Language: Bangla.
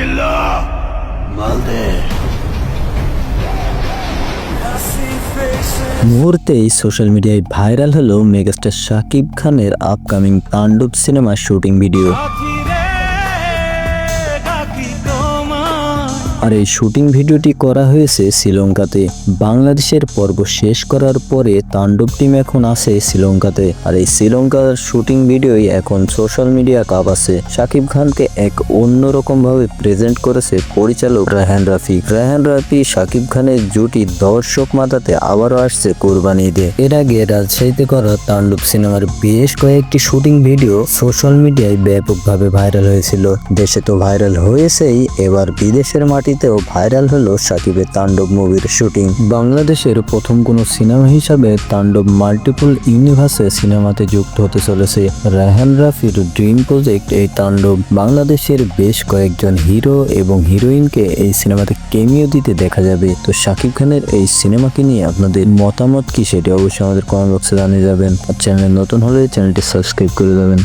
চিল্লা মুহূর্তেই সোশ্যাল মিডিয়ায় ভাইরাল হলো মেগাস্টার শাকিব খানের আপকামিং তাণ্ডব সিনেমার শুটিং ভিডিও আর এই শুটিং ভিডিওটি করা হয়েছে শ্রীলঙ্কাতে। বাংলাদেশের পর্ব শেষ করার পরে তাণ্ডব টিম এখন আছে শ্রীলঙ্কাতে। আর এই শ্রীলঙ্কার শুটিং ভিডিওই এখন সোশ্যাল মিডিয়া কাঁপাচ্ছে শাকিব খানকে এক অন্যরকম ভাবে প্রেজেন্ট করেছে পরিচালক রায়হান রাফি রায়হান রাফি শাকিব খানের জুটি দর্শক মাতাতে আবারও আসছে কোরবানি ঈদে। এর আগে রাজশাহীতে করা তাণ্ডব সিনেমার বেশ কয়েকটি শুটিং ভিডিও সোশ্যাল মিডিয়ায় ব্যাপকভাবে ভাইরাল হয়েছিল। দেশে তো ভাইরাল হয়েছেই, এবার বিদেশের মাটিতেও ভাইরাল হলো সাকিবের তাণ্ডব মুভির শুটিং। বাংলাদেশের প্রথম কোনো সিনেমা হিসাবে তাণ্ডব মাল্টিপল ইউনিভার্সে সিনেমাতে যুক্ত হতে চলেছে রায়হান রাফির ড্রিম প্রজেক্ট এই তাণ্ডব। বাংলাদেশের বেশ কয়েকজন হিরো এবং হিরোইনকে এই সিনেমাতে কেমিও দিতে দেখা যাবে। তো শাকিব খানের এই সিনেমাকে নিয়ে আপনাদের মতামত কি সেটি অবশ্যই আমাদের কমেন্ট বক্সে জানিয়ে যাবেন। আর চ্যানেল নতুন হলে চ্যানেলটি সাবস্ক্রাইব করে দেবেন।